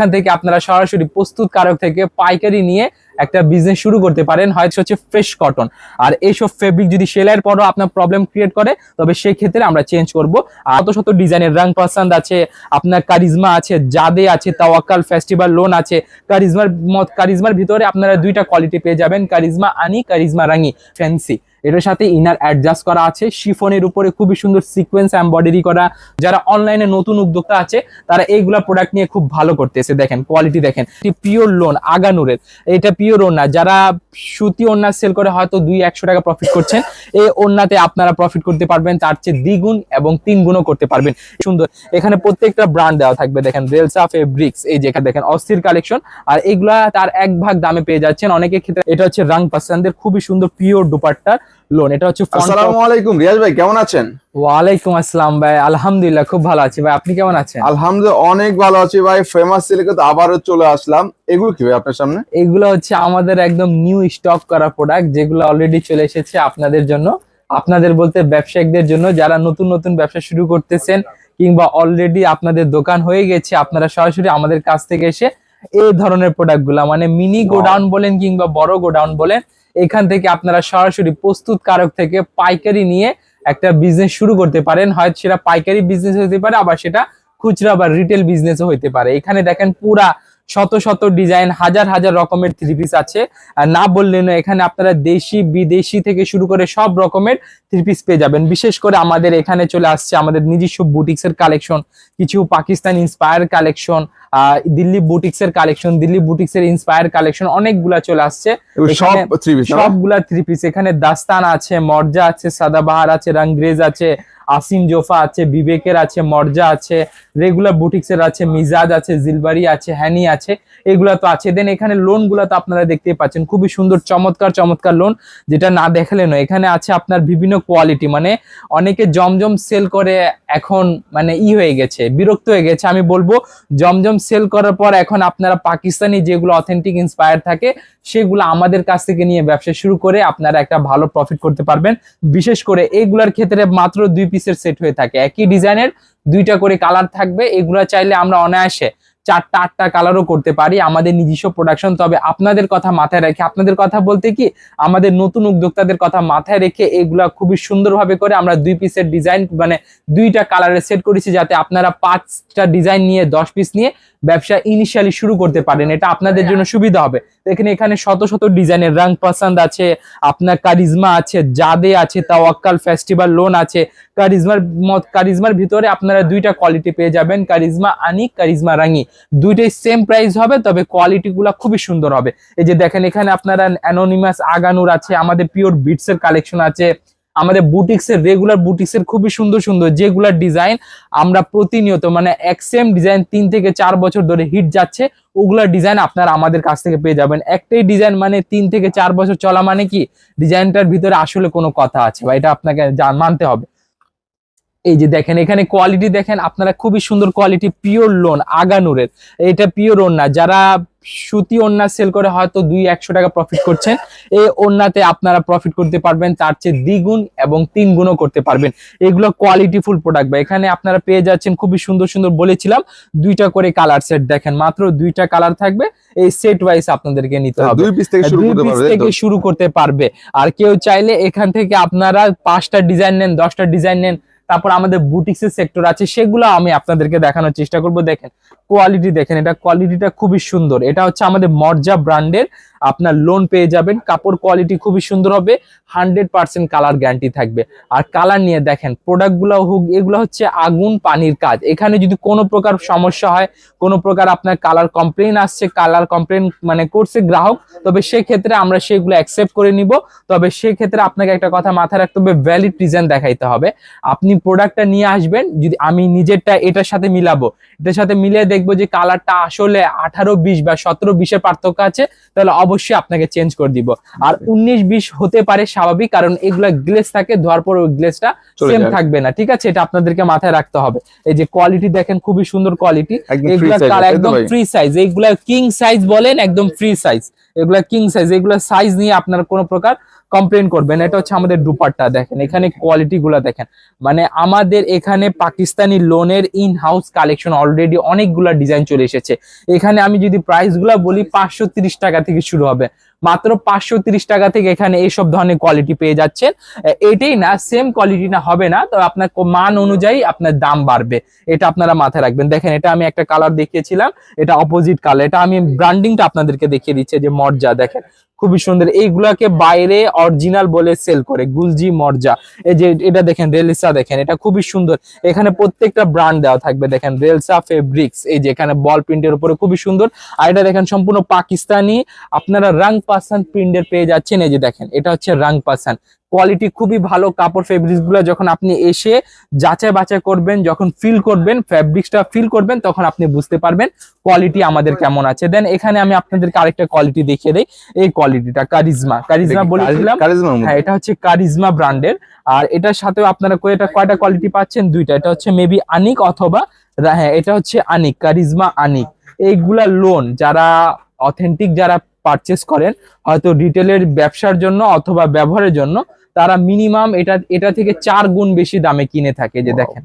এখান থেকে আপনারা সরাসরি প্রস্তুতকারক থেকে পাইকারি নিয়ে একটা বিজনেস শুরু করতে পারেন। হয়তো হচ্ছে ফ্রেশ কটন আর এইসব ফেব্রিক যদি সেলাইয়ের পরও আপনার প্রবলেম ক্রিয়েট করে, তবে সেই ক্ষেত্রে আমরা চেঞ্জ করব। আর শত ডিজাইনের রং পছন্দ আছে, আপনার কারিজমা আছে, জাদে আছে, তাওয়াক্কাল ফেস্টিভ্যাল লোন আছে। কারিজমার কারিজমার ভিতরে আপনারা দুইটা কোয়ালিটি পেয়ে যাবেন। কারিজমা আনি কারিজমা রাঙি ফ্যান্সি এটার সাথে ইনার অ্যাডজাস্ট করা আছে। শিফনের উপরে খুবই সুন্দর সিকোয়েন্স এমব্রয়ডারি করা। যারা অনলাইনে নতুন উদ্যোক্তা আছে, তারা এইগুলা প্রোডাক্ট নিয়ে খুব ভালো করতেছে। দেখেন কোয়ালিটি দেখেন। পিওর লোন আগানুরের। এটা পিওর ওনা যারা সুতি ওনা সেল করে হয়তো দুই, একশো টাকা প্রফিট করছেন, এই ওনাতে আপনারা প্রফিট করতে পারবেন, তার চেয়ে দ্বিগুণ এবং তিন গুণও করতে পারবেন। সুন্দর। এখানে প্রত্যেকটা ব্র্যান্ড দেওয়া থাকবে। দেখেন রেলসা ফেব্রিক্স এই যেখানে দেখেন, অস্থির কালেকশন আর এগুলা তার এক ভাগ দামে পেয়ে যাচ্ছেন। অনেকের ক্ষেত্রে এটা হচ্ছে রাং পাসানদের খুবই সুন্দর পিওর দুপাট্টার লোন এটা হচ্ছে আসসালামু আলাইকুম রিয়াজ ভাই কেমন আছেন? ওয়ালাইকুম আসসালাম ভাই আলহামদুলিল্লাহ খুব ভালো আছি ভাই। আপনি কেমন আছেন? আলহামদুলিল্লাহ অনেক ভালো আছি ভাই ফেমাস সিলেকে তো আবারও চলে আসলাম। এগুলো কি ভাই আপনার সামনে? এগুলো হচ্ছে আমাদের একদম নিউ স্টক করা প্রোডাক্ট যেগুলো অলরেডি চলে এসেছে আপনাদের জন্য। আপনাদের বলতে ব্যবসায়িকদের জন্য যারা নতুন নতুন ব্যবসা শুরু করতেছেন কিংবা অলরেডি আপনাদের দোকান হয়ে গেছে আপনারা সরাসরি আমাদের কাছ থেকে এসে এই ধরনের প্রোডাক্টগুলা মানে মিনি গোডাউন বলেন কিংবা বড় গোডাউন বলেন এখান থেকে আপনারা সরাসরি প্রস্তুত কারক থেকে পাইকারি নিয়ে একটা বিজনেস শুরু করতে পারেন। হয়তো সেটা পাইকারি বিজনেস হতে পারে আবার সেটা খুচরা বা রিটেল বিজনেসও হইতে পারে। এখানে দেখেন পুরা শত শত ডিজাইন হাজার হাজার রকমের থ্রি পিস আছে। না বললেন এখানে আপনারা দেশি বিদেশি থেকে শুরু করে সব রকমের থ্রি পিস পেয়ে যাবেন। বিশেষ করে আমাদের এখানে চলে আসছে আমাদের নিজস্ব বুটিক্স এর কালেকশন কিছু Pakistan inspire collection Delhi boutiques এর কালেকশন দিল্লি বুটিক্স এর ইন্সপায়ার কালেকশন অনেকগুলা চলে আসছে। সবগুলা থ্রি পিস এখানে দাস্তান আছে মর্জা আছে সাদাবাহার আছে রংগ্রেজ আছে আসিম জোফা আছে, বিবেকের আছে, মর্জা আছে রেগুলার বুটিক্সের আছে, মিজাজ আছে, জিলবারি আছে, হ্যানি আছে, এগুলা তো আছে। দেন এখানে লোনগুলা তো আপনারা দেখতেই পাচ্ছেন, খুবই সুন্দর, চমৎকার চমৎকার লোন যেটা না দেখালে নয়। এখানে আছে আপনার বিভিন্ন কোয়ালিটি মানে অনেকে জমজম সেল করে, এখন মানে ই হয়ে গেছে, বিরক্ত হয়ে গেছে। আমি বলব, জমজম সেল করার পর এখন আপনারা পাকিস্তানি যেগুলো অথেন্টিক ইন্সপায়ার থাকে, সেগুলো আমাদের কাছ থেকে নিয়ে ব্যবসা শুরু করে আপনারা একটা ভালো প্রফিট করতে পারবেন। বিশেষ করে এইগুলার ক্ষেত্রে মাত্র দুই পিসের সেট হয়ে থাকে। একই ডিজাইনের দুইটা করে কালার থাকবে। এগুলা চাইলে আমরা অনায়াসে চারটা আটটা কালারও করতে পারি। আমাদের নিজস্ব প্রোডাকশন তবে আপনাদের কথা মাথায় রেখে আপনাদের কথা বলতে কি আমাদের নতুন উদ্যোক্তাদের কথা মাথায় রেখে এগুলা খুবই সুন্দরভাবে করে আমরা দুই পিসের ডিজাইন মানে দুইটা কালারের সেট করেছি যাতে আপনারা পাঁচটা ডিজাইন নিয়ে দশ পিস নিয়ে ব্যবসা ইনিশিয়ালি শুরু করতে পারেন। এটা আপনাদের জন্য সুবিধা হবে। দেখেন এখানে শত শত ডিজাইনের রং পছন্দ আছে, আপনার কারিজমা আছে, জাদে আছে, তাওয়াক্কাল ফেস্টিভ্যাল লোন আছে। কারিজমার মত কারিজমার ভিতরে আপনারা দুইটা কোয়ালিটি পেয়ে যাবেন, কারিজমা আনি, কারিজমা রাঙি। দুইটাই সেম প্রাইস হবে, তবে কোয়ালিটিগুলো খুবই সুন্দর হবে। এই যে দেখেন, এখানে আপনারা অ্যানোনিমাস আগানুর আছে, আমাদের পিওর বিটসের কালেকশন আছে। আমাদের বুটিক্সের রেগুলার বুটিক্সের খুবই সুন্দর সুন্দর যেগুলার ডিজাইন আমরা প্রতিনিয়ত মানে এক সেম ডিজাইন তিন থেকে চার বছর ধরে হিট যাচ্ছে ওগুলার ডিজাইন আপনারা আমাদের কাছ থেকে পেয়ে যাবেন। একটাই ডিজাইন মানে তিন থেকে চার বছর চলা মানে কি? ডিজাইনটার ভিতরে আসলে কোনো কথা আছে বা এটা আপনাকে মানতে হবে। এই যে দেখেন এখানে কোয়ালিটি দেখেন আপনারা খুবই সুন্দর কোয়ালিটি পিওর লোন আগানুরের। এটা পিওর ওন্না যারা সুতি ওন্না সেল করে হয়তো দুই একশো টাকা প্রফিট করছেন এই ওন্নাতে আপনারা প্রফিট করতে পারবেন তার চেয়ে দ্বিগুণ এবং তিন গুণও করতে পারবেন। এগুলো কোয়ালিটিফুল প্রোডাক্ট বা এখানে আপনারা পেয়ে যাচ্ছেন খুবই সুন্দর সুন্দর বলেছিলাম দুইটা করে কালার সেট দেখেন মাত্র দুইটা কালার থাকবে এই সেট ওয়াইজ আপনাদেরকে নিতে হবে। দুই পিস থেকে শুরু? থেকে শুরু করতে পারবে। আর কেউ চাইলে এখান থেকে আপনারা পাঁচটা ডিজাইন নেন দশটা ডিজাইন নেন তারপর আমাদের বুটিক্স এর সেক্টর আছে, সেগুলো আমি আপনাদেরকে দেখানোর চেষ্টা করব। দেখেন কোয়ালিটি দেখেন, এটা কোয়ালিটিটা খুবই সুন্দর। এটা হচ্ছে আমাদের মর্জা ব্র্যান্ডের আপনার লোন পেয়ে যাবেন। কাপড় কোয়ালিটি খুবই সুন্দর হবে। হান্ড্রেড পার্সেন্ট কালার গ্যারান্টি থাকবে। আর কালার নিয়ে দেখেন প্রোডাক্টগুলো হোক, এগুলো হচ্ছে আগুন পানির কাজ। এখানে যদি কোনো প্রকার সমস্যা হয়, কোনো প্রকার আপনার কালার কমপ্লেন আসছে কালার কমপ্লেন মানে করছে গ্রাহক, তবে সেক্ষেত্রে আমরা সেগুলো অ্যাকসেপ্ট করে নিব। তবে সেক্ষেত্রে আপনাকে একটা কথা মাথায় রাখতে হবে ভ্যালিড রিজন দেখাইতে হবে। আপনি প্রোডাক্টটা নিয়ে আসবেন, যদি আমি নিজেরটা এটার সাথে মিলাবো, এটার সাথে মিলিয়ে দেখব যে কালারটা আসলে আঠারো বিশ বা সতেরো বিশের পার্থক্য আছে, তাহলে অবশ্যই আপনাকে চেঞ্জ করে দিব। আর উনিশ বিশ হতে পারে স্বাভাবিক কারণ এগুলা গ্লেস থাকে ধোয়ার পর ওই গ্লেসটা সেম থাকবে না ঠিক আছে? এটা আপনাদেরকে মাথায় রাখতে হবে। এই যে কোয়ালিটি দেখেন খুবই সুন্দর কোয়ালিটি এগুলা একদম ফ্রি সাইজ এইগুলা কিং সাইজ বলেন একদম ফ্রি সাইজ এগুলা কিং সাইজ এগুলা সাইজ নিয়ে আপনার কোনো প্রকার কমপ্লেন করবেন, এটা হচ্ছে আমাদের দুপাট্টা দেখেন, এখানে কোয়ালিটি গুলা দেখেন। মানে আমাদের এখানে পাকিস্তানি লোনের ইন হাউস কালেকশন অলরেডি অনেকগুলা ডিজাইন চলে এসেছে। এখানে আমি যদি প্রাইসগুলা বলি, পাঁচশো টাকা থেকে শুরু হবে। মাত্র পাঁচশো টাকা থেকে এখানে এইসব ধরনের কোয়ালিটি পেয়ে যাচ্ছেন। এটাই না সেম কোয়ালিটি না, হবে না। তো আপনার মান অনুযায়ী আপনার দাম বাড়বে। এটা আপনারা মাথায় রাখবেন। দেখেন, এটা আমি একটা কালার দেখিয়েছিলাম। এটা অপোজিট কালার এটা আমি ব্র্যান্ডিংটা আপনাদেরকে দেখিয়ে দিচ্ছি যে মর্জা, দেখেন। খুবই সুন্দর। এইগুলাকে বাইরে অরিজিনাল বলে সেল করে। গুলজি মর্জা। এই যে এটা দেখেন, রেলসা দেখেন। এটা খুবই সুন্দর। এখানে প্রত্যেকটা ব্র্যান্ড দেওয়া থাকবে। দেখেন, রেলসা ফেব্রিক্স এই যে এখানে বল প্রিন্টের উপরে খুবই সুন্দর। আর এটা দেখেন, সম্পূর্ণ পাকিস্তানি। আপনারা রাং পাসান প্রিন্টের পেয়ে যাচ্ছেন এই যে দেখেন এটা হচ্ছে রাং পাসান কোয়ালিটি খুবই ভালো কাপড় ফেব্রিক্সগুলো যখন আপনি এসে যাচাই বাছাই করবেন যখন ফিল করবেন ফেব্রিক্সটা ফিল করবেন তখন আপনি বুঝতে পারবেন কোয়ালিটি আমাদের কেমন আছে। দেন এখানে আমি আপনাদেরকে আরেকটা কোয়ালিটি দেখিয়ে দেই এই কোয়ালিটিটা কারিজমা। কারিজমা বলেছিলাম হ্যাঁ এটা হচ্ছে কারিজমা ব্র্যান্ডের। আর এটার সাথেও আপনারা কয়টা কয়টা কোয়ালিটি পাচ্ছেন? দুইটা এটা হচ্ছে মেবি আনিক অথবা হ্যাঁ এটা হচ্ছে আনিক কারিজমা আনিক। এইগুলা লোন যারা অথেন্টিক যারা পারচেস করেন হয়তো রিটেলের ব্যবসার জন্য অথবা ব্যবহারের জন্য তারা মিনিমাম এটা এটা থেকে চার গুণ বেশি দামে কিনে থাকে যে দেখেন।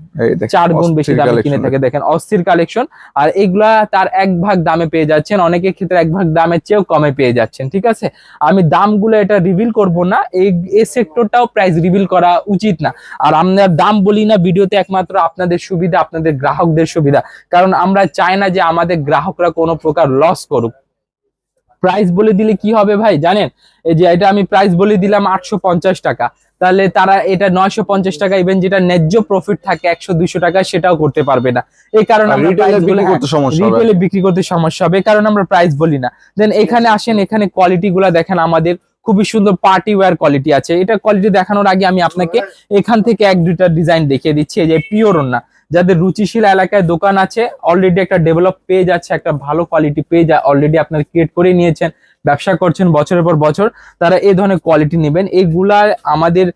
চার গুণ বেশি দামে কিনে থাকে দেখেন অস্থির কালেকশন আর এগুলা তার এক ভাগ দামে পেয়ে যাচ্ছেন অনেকের ক্ষেত্রে এক ভাগ দামের চেয়েও কমে পেয়ে যাচ্ছেন ঠিক আছে? আমি দামগুলো এটা রিভিল করব না এই এই সেক্টরটাও প্রাইস রিভিল করা উচিত না। আর আমরা দাম বলি না ভিডিওতে একমাত্র আপনাদের সুবিধা আপনাদের গ্রাহকদের সুবিধা। কারণ আমরা চাই না যে আমাদের গ্রাহকরা কোনো প্রকার লস করুক। প্রাইস বলে দিলে কি হবে ভাই? জানেন? এই যে এটা আমি প্রাইস বলে দিলাম আটশো পঞ্চাশ টাকা। তাহলে তারা এটা নয়শো পঞ্চাশ টাকা ইভেন যেটা ন্যায্য প্রফিট থাকে একশো দুইশো টাকা সেটাও করতে পারবে না। এই কারণে আমরা retail এ price বিক্রি করতে সমস্যা হবে। রিটেলে বিক্রি করতে সমস্যা হবে। কারণে আমরা প্রাইস বলি না। দেন এখানে আসেন এখানে কোয়ালিটি গুলা দেখেন আমাদের। খুবই সুন্দর পার্টি ওয়্যার কোয়ালিটি আছে। এটা কোয়ালিটি দেখানোর আগে আমি আপনাকে এখান থেকে এক দুইটা ডিজাইন দেখিয়ে দিচ্ছি। এই যে পিওর না। যাদের রুচিশীল এলাকায় দোকান আছে অলরেডি একটা ডেভেলপ পেজ আছে, একটা ভালো কোয়ালিটি পেজ অলরেডি আপনারা ক্রিয়েট করে নিয়েছেন, ব্যবসা করছেন বছরের পর বছর, তারা এই ধরনের কোয়ালিটি নেবেন। এইগুলা আমাদের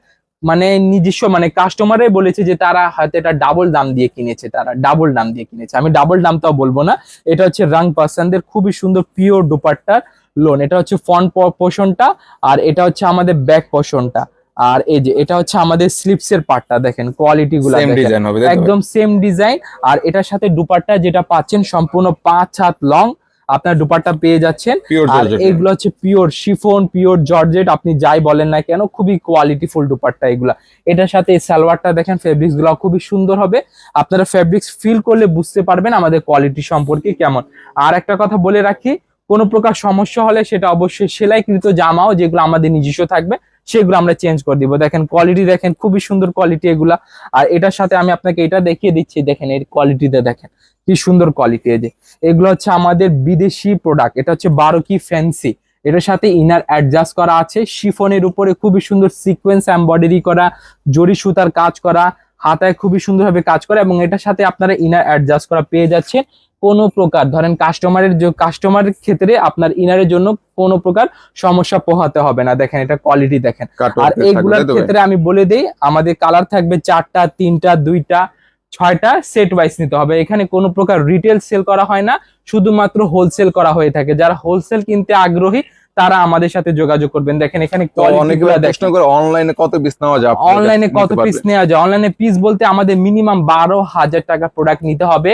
মানে নিজস্ব মানে কাস্টমারাই বলেছে যে তারা হয়তো এটা ডাবল দাম দিয়ে কিনেছে, তারা ডাবল দাম দিয়ে কিনেছে। আমি ডাবল দামটাও বলব না, এটা হচ্ছে রাং পার্সনদের খুবই সুন্দর পিওর দুপাট্টার লোন এটা হচ্ছে ফ্রন্ট পোর্শনটা আর এটা হচ্ছে আমাদের ব্যাক পোর্শনটা আর এই যে এটা হচ্ছে আমাদের স্লিপস এর পার্টটা দেখেন কোয়ালিটি গুলো সেম ডিজাইন হবে একদম সেম ডিজাইন আর এটার সাথে দুপাট্টা যেটা পাচ্ছেন সম্পূর্ণ পাঁচ হাত লং আপনার দুপাট্টা পেয়ে যাচ্ছেন। আর জর্জেট হচ্ছে পিওর শিফন পিওর জর্জেট আপনি যাই বলেন না কেন খুবই কোয়ালিটি ফুল দুপাট্টা এগুলা। এটার সাথে এই সালোয়ারটা দেখেন ফেব্রিক্সগুলো খুবই সুন্দর হবে। আপনারা ফেব্রিক্স ফিল করলে বুঝতে পারবেন আমাদের কোয়ালিটি সম্পর্কে কেমন। আর একটা কথা বলে রাখি কোনো প্রকার সমস্যা হলে সেটা অবশ্যই সেলাইকৃত জামাও যেগুলো আমাদের নিজস্ব থাকবে সেগুলো আমরা চেঞ্জ করে দিব। দেখেন কোয়ালিটি দেখেন, খুবই সুন্দর কোয়ালিটি এগুলা। আর এটার সাথে আমি আপনাকে এটা দেখিয়ে দিচ্ছি, দেখেন এর কোয়ালিটিতে দেখেন, কি সুন্দর কোয়ালিটি এই যে। এগুলো হচ্ছে আমাদের বিদেশি প্রোডাক্ট এটা হচ্ছে বারো কি ফ্যান্সি এটার সাথে ইনার অ্যাডজাস্ট করা আছে, শিফনের উপরে খুবই সুন্দর সিকোয়েন্স এমব্রয়ডারি করা জরি সুতার কাজ করা, হাতায় খুবই সুন্দরভাবে কাজ করা এবং এটার সাথে আপনারা ইনার অ্যাডজাস্ট করা পেয়ে যাচ্ছেন। কোনো প্রকার ধরেন কাস্টমারের কাস্টমারের ক্ষেত্রে আপনার ইনারের জন্য কোনো প্রকার সমস্যা পোহাতে হবে না। দেখেন এটা কোয়ালিটি দেখেন। আর এইগুলোর ক্ষেত্রে আমি বলে দেই আমাদের কালার থাকবে চারটা তিনটা দুইটা ছয়টা সেট ওয়াইজ নিতে হবে। এখানে কোনো প্রকার রিটেল সেল করা হয় না শুধুমাত্র হোলসেল করা হয়ে থাকে। যারা হোলসেল কিনতে আগ্রহী তারা আমাদের সাথে যোগাযোগ করবেন। দেখেন এখানে quality প্রশ্ন করে অনলাইনে কত পিস নেওয়া যায়? অনলাইনে কত পিস নেওয়া যায়? অনলাইনে পিস বলতে আমাদের মিনিমাম বারো হাজার টাকা প্রোডাক্ট নিতে হবে।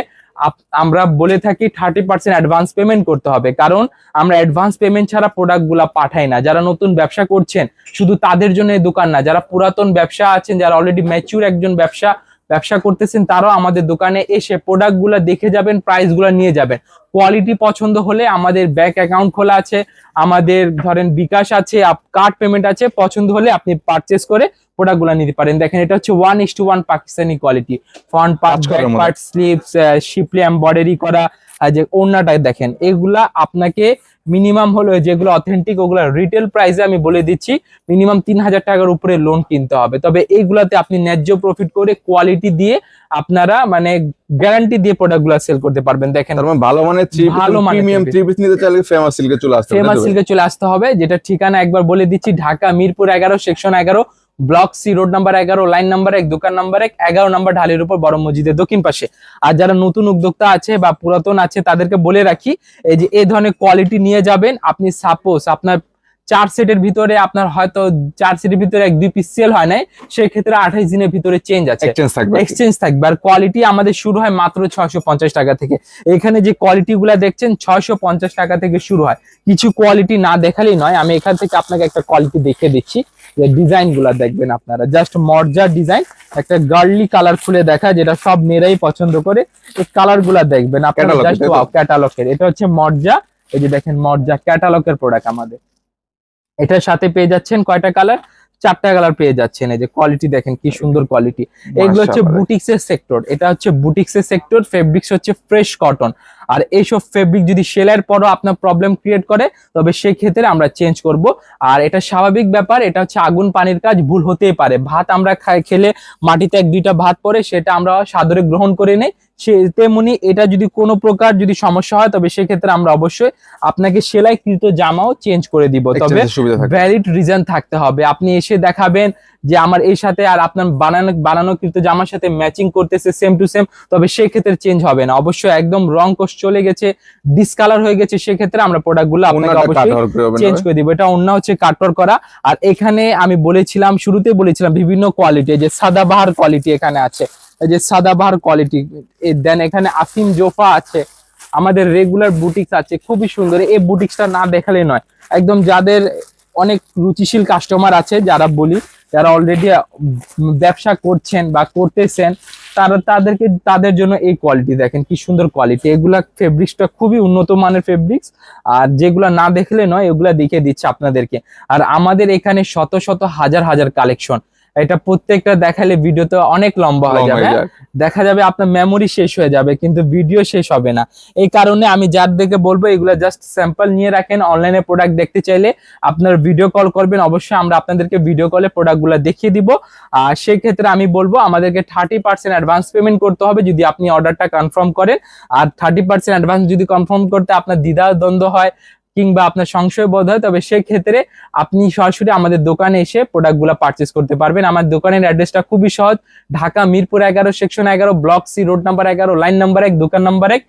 আমরা বলে থাকি থার্টি পার্সেন্ট অ্যাডভান্স পেমেন্ট করতে হবে। কারণ আমরা অ্যাডভান্স পেমেন্ট ছাড়া প্রোডাক্টগুলা পাঠাই না। যারা নতুন ব্যবসা করছেন, শুধু তাদের জন্য দোকান না, যারা পুরাতন ব্যবসা আছেন, যারা অলরেডি ম্যাচিউর একজন ব্যবসা ব্যবসা করতেছেন তারাও আমাদের দোকানে এসে প্রোডাক্টগুলা দেখে যাবেন প্রাইসগুলা নিয়ে যাবেন। কোয়ালিটি পছন্দ হলে আমাদের ব্যাংক অ্যাকাউন্ট খোলা আছে আমাদের ধরেন বিকাশ আছে কার্ড পেমেন্ট আছে পছন্দ হলে আপনি পারচেস করে প্রোডাক্টগুলা নিতে পারেন। দেখেন এটা হচ্ছে one is to one Pakistani quality front part back. Part sleeves শিপলি embroidery করা যে ওড়নাটা দেখেন এগুলা আপনাকে মিনিমাম হলো যেগুলো অথেন্টিক ওগুলো রিটেল প্রাইসে আমি বলে দিচ্ছি। মিনিমাম তিন হাজার টাকার উপরে লোন কিনতে হবে। তবে এইগুলাতে আপনি ন্যায্য প্রফিট করে কোয়ালিটি দিয়ে আপনারা মানে গ্যারান্টি দিয়ে প্রোডাক্টগুলা সেল করতে পারবেন। দেখেন তার মানে ভালো থ্রি ভালো মানের প্রিমিয়াম three থ্রি পিস নিতে চাইলে ফেমাস সিল্কে চলে আসতে ফেমাস? সিল্কে চলে আসতে হবে যেটা ঠিকানা একবার বলে দিচ্ছি ঢাকা মিরপুর এগারো সেকশন এগারো। ব্লক সি রোড নাম্বার এগারো লাইন নাম্বার এক দোকান নাম্বার এক এগারো নাম্বার ঢালের উপর বড় মসজিদের দক্ষিণ পাশে। আর যারা নতুন উদ্যোক্তা আছে বা পুরাতন আছে তাদেরকে বলে রাখি এই যে এই ধরনের কোয়ালিটি নিয়ে যাবেন আপনি সাপোজ আপনার চার সেটের ভিতরে আপনার হয়তো চার সেটের ভিতরে এক দুই পিস সেল হয় নাই সেক্ষেত্রে আঠাইশ দিনের ভিতরে চেঞ্জ আছে। এক্সচেঞ্জ থাকবে। এক্সচেঞ্জ থাকবে। আর কোয়ালিটি আমাদের শুরু হয় মাত্র ছয়শো পঞ্চাশ টাকা থেকে। এখানে যে কোয়ালিটি গুলা দেখছেন ছয়শো পঞ্চাশ টাকা থেকে শুরু হয়। কিছু কোয়ালিটি না দেখালেই নয় আমি এখান থেকে আপনাকে একটা কোয়ালিটি দেখিয়ে দিচ্ছি। যে ডিজাইনগুলা দেখবেন আপনারা। জাস্ট মর্জার ডিজাইন একটা গার্লি কালার খুলে দেখা যেটা সব মেয়েরাই পছন্দ করে। এই কালারগুলা দেখবেন আপনারা Catalog, জাস্ট ক্যাটালগের এটা হচ্ছে মর্জা এই যে দেখেন মর্জা ক্যাটালগের প্রোডাক্ট আমাদের। এটার সাথে পেয়ে যাচ্ছেন কয়টা কালার? চারটা কালার পেয়ে যাচ্ছেন। এই যে কোয়ালিটি দেখেন কি সুন্দর কোয়ালিটি এগুলো হচ্ছে। বুটিক্স এর সেক্টর এটা হচ্ছে বুটিক্স এর সেক্টর ফেব্রিক্স হচ্ছে ফ্রেশ কটন আর এইসব ফেব্রিক যদি সেলাইয়ের পরও আপনার প্রবলেম ক্রিয়েট করে তবে সেক্ষেত্রে আমরা চেঞ্জ করব। আর এটা স্বাভাবিক ব্যাপার এটা হচ্ছে আগুন পানির কাজ ভুল হতেই পারে। ভাত আমরা খেলে মাটিতে এক দুইটা ভাত পরে সেটা আমরা সাদরে গ্রহণ করে নেই। সে তেমনি এটা যদি কোনো প্রকার যদি সমস্যা হয় তবে সেক্ষেত্রে আমরা অবশ্যই আপনাকে সেলাইকৃত জামাও চেঞ্জ করে দিব। তবে ভ্যালিড রিজন থাকতে হবে। আপনি এসে দেখাবেন যে আমার এই সাথে আর আপনার বানানো বানানো কিন্তু জামার সাথে ম্যাচিং করতেছে সেম টু সেম তবে সেই ক্ষেত্রে চেঞ্জ হবে না। অবশ্যই একদম রং কোষ চলে গেছে ডিসকালার হয়ে গেছে সেক্ষেত্রে আমরা প্রোডাক্টগুলো আপনাকে অবশ্যই চেঞ্জ করে দিব। এটা অন্য হচ্ছে কাটর করা। আর এখানে আমি বলেছিলাম শুরুতে বলেছিলাম বিভিন্ন কোয়ালিটি যে সাদাবাহার কোয়ালিটি এখানে আছে। এই যে সাদাবাহার কোয়ালিটি দেন এখানে আসিম জোফা আছে। আমাদের রেগুলার বুটিক্স আছে খুবই সুন্দর। এই বুটিক্সটা না দেখালে নয়। একদম যাদের অনেক রুচিশীল কাস্টমার আছে যারা বলি যারা অলরেডি ব্যবসা করছেন বা করতেছেন, তারা তাদেরকে, তাদের জন্য এই কোয়ালিটি দেখেন, কি সুন্দর কোয়ালিটি এগুলা ফেব্রিক্সটা খুবই উন্নত মানের ফেব্রিক্স আর যেগুলা না দেখলে নয়, এগুলা দেখে দিচ্ছে আপনাদেরকে। আর আমাদের এখানে শত শত হাজার হাজার কালেকশন এটা প্রত্যেকটা দেখালে ভিডিওতে অনেক লম্বা হয়ে যাবে। দেখা যাবে আপনার মেমোরি শেষ হয়ে যাবে কিন্তু ভিডিও শেষ হবে না। এই কারণে আমি যার দেখে বলব এগুলো জাস্ট স্যাম্পল নিয়ে রাখেন অনলাইনে প্রোডাক্ট দেখতে চাইলে আপনার ভিডিও কল করবেন অবশ্যই আমরা আপনাদেরকে ভিডিও কলে প্রোডাক্টগুলো দেখিয়ে দিব। আর সেই ক্ষেত্রে আমি বলব আমাদেরকে থার্টি পার্সেন্ট অ্যাডভান্স পেমেন্ট করতে হবে যদি আপনি অর্ডারটা কনফার্ম করেন। আর থার্টি পার্সেন্ট অ্যাডভান্স যদি কনফার্ম করতে আপনার দ্বিধা দ্বন্দ্ব হয় কিংবা আপনার সংশয় বোধ হয়, তবে সেক্ষেত্রে আপনি সরাসরি আমাদের দোকানে এসে প্রোডাক্টগুলো পারচেস করতে পারবেন। আমার দোকানের অ্যাড্রেসটা খুবই সহজ। ঢাকা মিরপুর এগারো সেকশন এগারো ব্লক সি রোড নাম্বার এগারো লাইন নাম্বার এক, দোকান নাম্বার এক।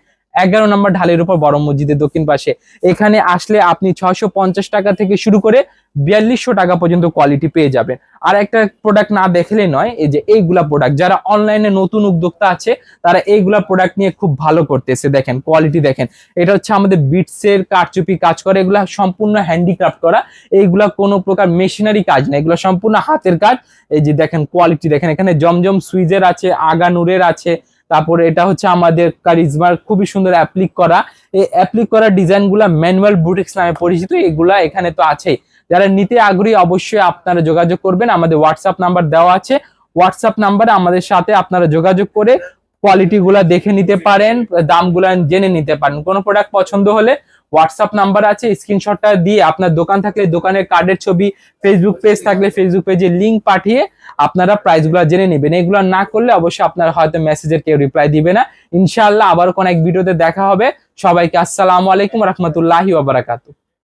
এগারো নম্বর ঢালের উপর বড় মসজিদের দক্ষিণ পাশে। এখানে আসলে আপনি ছয়শো পঞ্চাশ টাকা থেকে শুরু করে বিয়াল্লিশশো টাকা পর্যন্ত কোয়ালিটি পেয়ে যাবেন। আর একটা প্রোডাক্ট না দেখলে নয়, এই যে এইগুলা প্রোডাক্ট যারা অনলাইনে নতুন উদ্যোক্তা আছে, তারা এইগুলা প্রোডাক্ট নিয়ে খুব ভালো করতেছে। দেখেন কোয়ালিটি দেখেন। এটা হচ্ছে আমাদের বিটসের কারচুপি কাজ করে, এগুলা সম্পূর্ণ হ্যান্ডিক্রাফট করা। এইগুলা কোনো প্রকার মেশিনারি কাজ না, এগুলো সম্পূর্ণ হাতের কাজ। এই যে দেখেন কোয়ালিটি দেখেন, এখানে জমজম সুইজের আছে আগানুরের আছে তারপরে এটা হচ্ছে আমাদের কারিজমার খুবই সুন্দর অ্যাপ্লিক করা। এই অ্যাপ্লিক করা ডিজাইনগুলা ম্যানুয়াল বুটিক্স নামে পরিচিত, এগুলা এখানে তো আছেই। যারা নিতে আগ্রহী অবশ্যই আপনারা যোগাযোগ করবেন, আমাদের হোয়াটসঅ্যাপ নাম্বার দেওয়া আছে। হোয়াটসঅ্যাপ নাম্বারে আমাদের সাথে আপনারা যোগাযোগ করে কোয়ালিটি গুলা দেখে নিতে পারেন, দামগুলা জেনে নিতে পারেন। কোনো প্রোডাক্ট পছন্দ হলে হোয়াটসঅ্যাপ নাম্বার আছে স্ক্রিনশটটা দিয়ে আপনার দোকান থাকলে দোকানের কার্ডের ছবি ফেসবুক পেজ থাকলে ফেসবুক পেজে লিঙ্ক পাঠিয়ে আপনারা প্রাইসগুলো জেনে নেবেন। এগুলো না করলে অবশ্যই আপনার হয়তো মেসেজের কেউ রিপ্লাই দিবে না। ইনশাআল্লাহ আবার কোন এক ভিডিওতে দেখা হবে। সবাইকে আসসালামু আলাইকুম রহমতুল্লাহি ওবারাকাতু